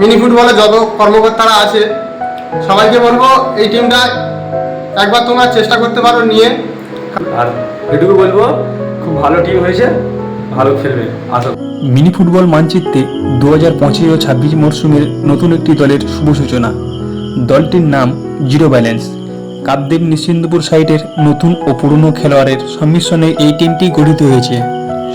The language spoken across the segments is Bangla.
মিনি ফুটবলে যত কর্মকর্তারা আছে সবাইকে বলব এই টিমটা একবার তোমরা চেষ্টা করতে পারো নিয়ে। আর এটুকু বলব খুব ভালো টিম হয়েছে ভালো খেলবে আশা মিনি ফুটবল মানচিত্রে দু হাজার পঁচিশ ও ছাব্বিশ মরশুমের নতুন একটি দলের শুভ সূচনা। দলটির নাম জিরো ব্যালেন্স। কাপদেব নিশ্চিন্দপুর সাইটের নতুন ও পুরনো খেলোয়াড়ের সংমিশ্রণে এই টিমটি গঠিত হয়েছে।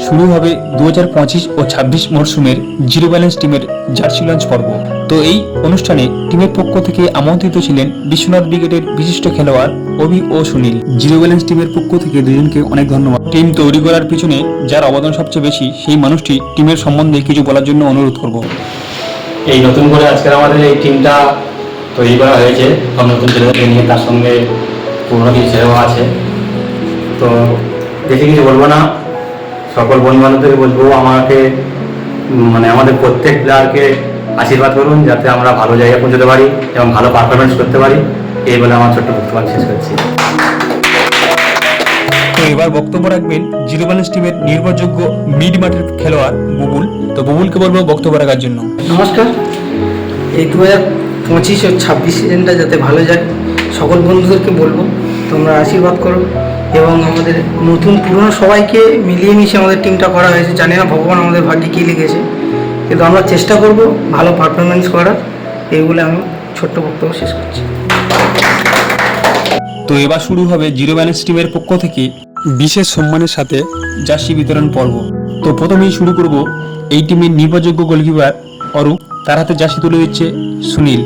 শুরু হবে দু হাজার পঁচিশ ও ছাব্বিশ মরশুমের জিরো ব্যালেন্স টিমের জার্সি লঞ্চ পর্ব। তো এই অনুষ্ঠানে টিমের পক্ষ থেকে আমন্ত্রিত ছিলেন বিশ্বনাথ ব্রিগেডের বিশিষ্ট খেলোয়াড় অভি ও সুনীল। জিরো ব্যালেন্স টিমের পক্ষ থেকে দুজনকে অনেক ধন্যবাদ। টিম তৈরি করার পিছনে যার অবদান সবচেয়ে বেশি, সেই মানুষটি টিমের সম্বন্ধে কিছু বলার জন্য অনুরোধ করব। এই নতুন করে আজকের আমাদের এই টিমটা তৈরি করা হয়েছে। নতুন ছেলেদেরকে নিয়ে তার সঙ্গে পুরোনো কিছু ছেলেও আছে। তো বেশি কিছু বলব না। সকল বন্ধু বান্ধবদেরকে বলব আমাকে মানে আমাদের প্রত্যেক প্লেয়ারকে আশীর্বাদ করুন যাতে আমরা ভালো জায়গায় পৌঁছতে পারি এবং ভালো পারফরমেন্স করতে পারি। এই বলে আমার ছোট্ট বক্তব্য শেষ করছি। তো এবার বক্তব্য রাখবেন জিরো ব্যালেন্স টিমের নির্ভরযোগ্য মিড মাঠের খেলোয়াড় বুবুল। তো বুবুলকে বলব বক্তব্য রাখার জন্য। নমস্কার। এই দু হাজার পঁচিশ ও ছাব্বিশ সিজনটা যাতে ভালো যায় সকল বন্ধুদেরকে বলব তোমরা আশীর্বাদ করো। এবং আমাদের নতুন পুরনো সবাইকে মিলিয়ে মিশিয়ে আমাদের টিমটা করা হয়েছে। জানি না ভগবান আমাদের ভাগ্যে কী লিখেছে, কিন্তু আমরা চেষ্টা করব ভালো পারফরমেন্স করার। এই বলে আমি ছোট্ট বক্তব্য শেষ করছি। তো এবার শুরু হবে জিরো ব্যালেন্স টিমের পক্ষ থেকে বিশেষ সম্মানের সাথে জার্সি বিতরণ পর্ব। তো প্রথমেই শুরু করব এই টিমের নির্ভরযোগ্য গোলকিপার অরূপ। তার হাতে জার্সি তুলে দিচ্ছে সুনীল।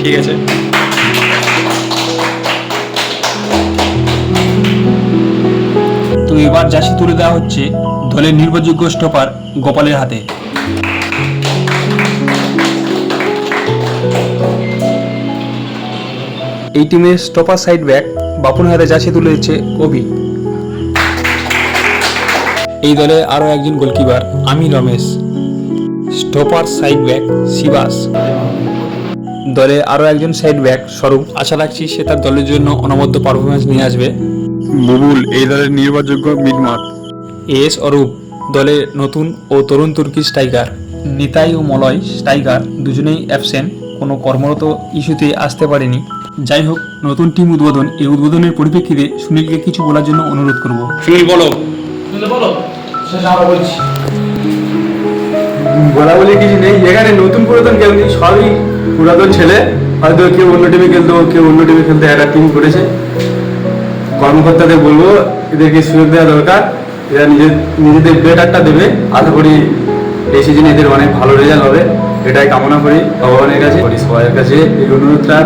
ঠিক আছে। তো এবার জার্সি তুলে দেওয়া হচ্ছে, দলের নির্ভরযোগ্য স্টপার গোপালের হাতে। এই টিমের স্টপার সাইড ব্যাক বাপুর হাতে জার্সি তুলে দিচ্ছে, কবি। এই দলে আরও একজন গোলকিপার আমি Ramesh. Stopper side back Shibas. দলে আরও একজন সাইড ব্যাক স্বরূপ। আশা রাখছি সে তার দলের জন্য অনবদ্য পারফরমেন্স নিয়ে আসবে। বুবুল এই দলের নির্ভরযোগ্য মিডমার্ক এস অরূপ দলের নতুন ও তরুণ তুর্কি স্ট্রাইকার। নিতাই ও মলয় স্ট্রাইকার দুজনেই অ্যাবসেন্ট কোনো কর্মরত ইস্যুতে আসতে পারেনি। যাই হোক নতুন টিম উদ্বোধন এই উদ্বোধনের পরিপ্রেক্ষিতে সুনীলকে কিছু বলার জন্য অনুরোধ করব। সুনীল বলো। বলা। বলে কিছু নেই। এখানে নতুন পুরাতন কেউ নেই সবই পুরাতন ছেলে। হয়তো কেউ অন্য টিমে খেলতো কেউ অন্য টিমে খেলতে একটা টিম করেছে। কর্মকর্তাদের বলব এদেরকে সুযোগ দেওয়া দরকার। এরা নিজের নিজেদের বেটারটা দেবে। আশা করি এই সিজনে এদের অনেক ভালো রেজাল্ট হবে। এটাই কামনা করি ভগবানের কাছে। করি সবার কাছে। এই অনুরোধটা।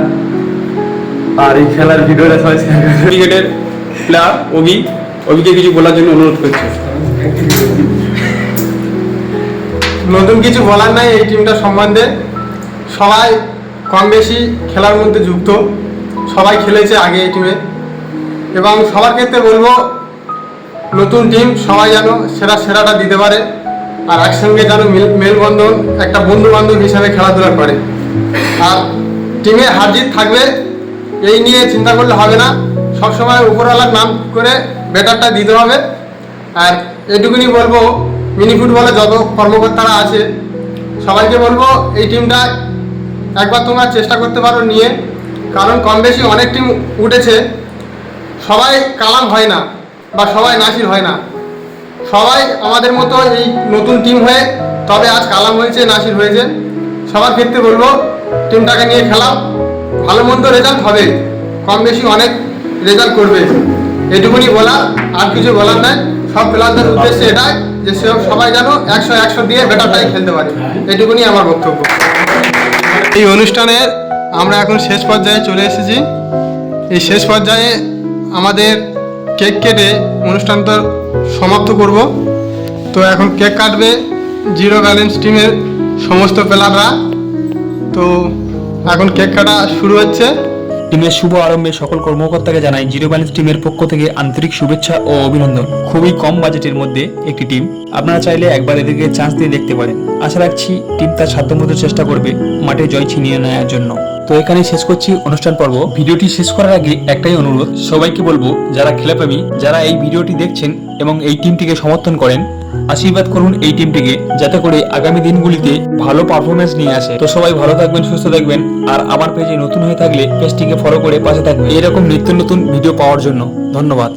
আর এই খেলার ভিডিওটা সবাই ক্রিকেটের প্লেয়ার অভি। অভিকে কিছু বলার জন্য অনুরোধ করছি। নতুন কিছু বলার নাই, এই টিমটা সম্বন্ধে। সবাই কম বেশি খেলার মধ্যে যুক্ত। সবাই খেলেছে আগে এই টিমে এবং সবার ক্ষেত্রে বলব, নতুন টিম সবাই যেন সেরা সেরাটা দিতে পারে আর একসঙ্গে যেন মেলবন্ধন, একটা বন্ধু বান্ধব হিসাবে খেলাধুলা করে। আর টিমে হারজিত থাকবে, এই নিয়ে চিন্তা করলে হবে না। সবসময় উপরওয়ালার নাম করে ব্যাটারটা দিতে হবে। আর এটুকুনি বলব মিনি ফুটবলে যত কর্মকর্তারা আছে, সবাইকে বলব এই টিমটা একবার তোমরা চেষ্টা করতে পারো নিয়ে। কারণ কম বেশি অনেক টিম উঠেছে, সবাই কালাম হয় না বা সবাই নাসির হয় না। সবাই আমাদের মতো এই নতুন টিম হয়ে, তবে আজ কালাম হয়েছে, নাসির হয়েছে। সবার ক্ষেত্রে বলব, টিমটাকে নিয়ে খেলাম ভালো মন্দ রেজাল্ট হবে। কম বেশি অনেক রেজাল্ট করবে। এটুকুনি বলা আর কিছু বলার নাই। সব প্লেয়ারদের উদ্দেশ্যে এটাই যে সে সবাই যেন একশো একশো দিয়ে বেটারটাই খেলতে পারে। এটুকুনি আমার বক্তব্য। এই অনুষ্ঠানে আমরা এখন শেষ পর্যায়ে চলে এসেছি। এই শেষ পর্যায়ে আমাদের কেক কেটে অনুষ্ঠানটা সমাপ্ত করব। তো এখন কেক কাটবে জিরো ব্যালেন্স টিমের সমস্ত প্লেয়াররা। তো এখন কেক কাটা শুরু হচ্ছে। টিমের শুভ আরম্ভে সকল কর্মকর্তাকে জানাই জিরো ব্যালেন্স টিমের পক্ষ থেকে আন্তরিক শুভেচ্ছা ও অভিনন্দন। খুবই কম বাজেটের মধ্যে একটি টিম। আপনারা চাইলে একবার এদেরকে চান্স দিয়ে দেখতে পারেন। আশা রাখছি টিম তার সাধ্যমতো চেষ্টা করবে মাঠে জয় ছিনিয়ে নেওয়ার জন্য। তো এখানেই শেষ করছি অনুষ্ঠান পর্ব। ভিডিওটি শেষ করার আগে একটাই অনুরোধ, সবাইকে বলব, যারা খেলাপ্রেমী, যারা এই ভিডিওটি দেখছেন এবং এই টিমটিকে সমর্থন করেন আশীর্বাদ করুন এই টিমটিকে যাতে করে আগামী দিনগুলিতে ভালো পারফরমেন্স নিয়ে আসে। তো সবাই ভালো থাকবেন, সুস্থ থাকবেন, আর আমার পেজে নতুন হয়ে থাকলে পেজটিকে ফলো করে পাশে থাকবেন। এরকম নিত্য নতুন ভিডিও পাওয়ার জন্য ধন্যবাদ।